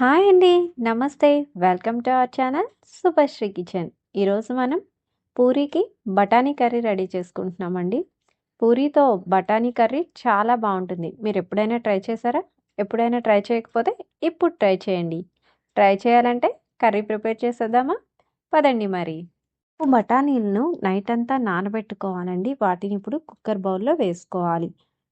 Hi అండి. నమస్తే. Welcome to our channel Shubhashree kitchen. ఈరోజు మనం పూరీకి బఠానీ కర్రీ రెడీ చేసుకుంటున్నామండి. పూరీతో బఠానీ కర్రీ చాలా బాగుంటుంది. మీరు ఎప్పుడైనా ట్రై చేశారా? ఎప్పుడైనా ట్రై చేయకపోతే ఇప్పుడు ట్రై చేయండి. ట్రై చేయాలంటే కర్రీ ప్రిపేర్ చేసేద్దామా? పదండి మరి. బఠానీలను నైట్ అంతా నానబెట్టుకోవాలండి. వాటిని ఇప్పుడు కుక్కర్ బౌల్లో వేసుకోవాలి.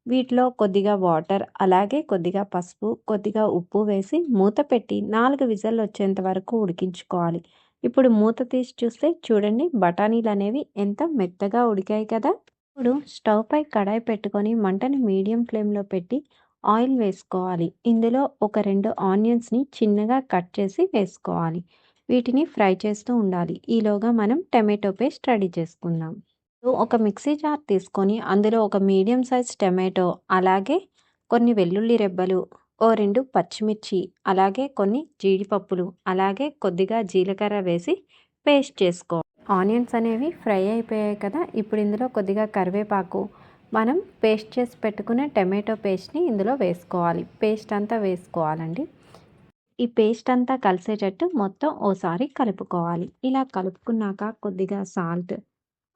వీటిలో కొద్దిగా వాటర్ అలాగే కొద్దిగా పసుపు కొద్దిగా ఉప్పు వేసి మూత పెట్టి నాలుగు విజల్లు వచ్చేంత వరకు ఉడికించుకోవాలి. ఇప్పుడు మూత తీసి చూస్తే చూడండి బఠానీలు అనేవి ఎంత మెత్తగా ఉడికాయి కదా! ఇప్పుడు స్టవ్ పై కడాయి పెట్టుకొని మంటని మీడియం ఫ్లేమ్లో పెట్టి ఆయిల్ వేసుకోవాలి. ఇందులో ఒక రెండు ఆనియన్స్ని చిన్నగా కట్ చేసి వేసుకోవాలి. వీటిని ఫ్రై చేస్తూ ఉండాలి. ఈలోగా మనం టమాటో పేస్ట్ రెడీ చేసుకుందాం. ఒక మిక్సీ జార్ తీసుకొని అందులో ఒక మీడియం సైజ్ టమాటో అలాగే కొన్ని వెల్లుల్లి రెబ్బలు ఓ రెండు పచ్చిమిర్చి అలాగే కొన్ని జీడిపప్పులు అలాగే కొద్దిగా జీలకర్ర వేసి పేస్ట్ చేసుకో. ఆనియన్స్ అనేవి ఫ్రై అయిపోయాయి కదా ఇప్పుడు ఇందులో కొద్దిగా కరివేపాకు. మనం పేస్ట్ చేసి పెట్టుకునే టమాటో పేస్ట్ని ఇందులో వేసుకోవాలి. పేస్ట్ అంతా వేసుకోవాలండి. ఈ పేస్ట్ అంతా కలిసేటట్టు మొత్తం ఓసారి కలుపుకోవాలి. ఇలా కలుపుకున్నాక కొద్దిగా సాల్ట్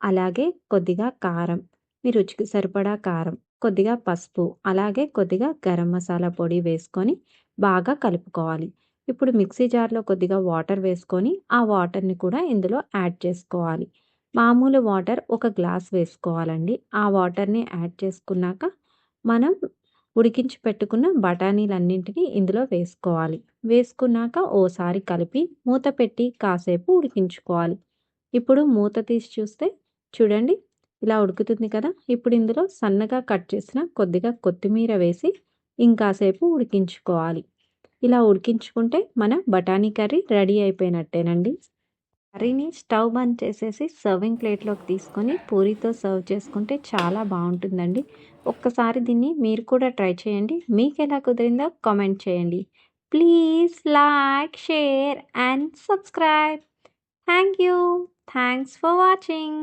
అలాగే కొద్దిగా కారం. మీ రుచికి సరిపడా కారం కొద్దిగా పసుపు అలాగే కొద్దిగా గరం మసాలా పొడి వేసుకొని బాగా కలుపుకోవాలి. ఇప్పుడు మిక్సీ జార్లో కొద్దిగా వాటర్ వేసుకొని ఆ వాటర్ని కూడా ఇందులో యాడ్ చేసుకోవాలి. మామూలు వాటర్ ఒక గ్లాస్ వేసుకోవాలండి. ఆ వాటర్ని యాడ్ చేసుకున్నాక మనం ఉడికించి పెట్టుకున్న బఠానీలన్నింటినీ ఇందులో వేసుకోవాలి. వేసుకున్నాక ఓసారి కలిపి మూత పెట్టి కాసేపు ఉడికించుకోవాలి. ఇప్పుడు మూత తీసి చూస్తే చూడండి ఇలా ఉడుకుతుంది కదా. ఇప్పుడు ఇందులో సన్నగా కట్ చేసిన కొద్దిగా కొత్తిమీర వేసి ఇంకాసేపు ఉడికించుకోవాలి. ఇలా ఉడికించుకుంటే మన బఠానీ కర్రీ రెడీ అయిపోయినట్టేనండి. కర్రీని స్టవ్ బంద్ చేసేసి సర్వింగ్ ప్లేట్లోకి తీసుకొని పూరితో సర్వ్ చేసుకుంటే చాలా బాగుంటుందండి. ఒక్కసారి దీన్ని మీరు కూడా ట్రై చేయండి. మీకు ఎలా కుదిరిందో కామెంట్ చేయండి. Please like share and subscribe. Thank you. Thanks for watching.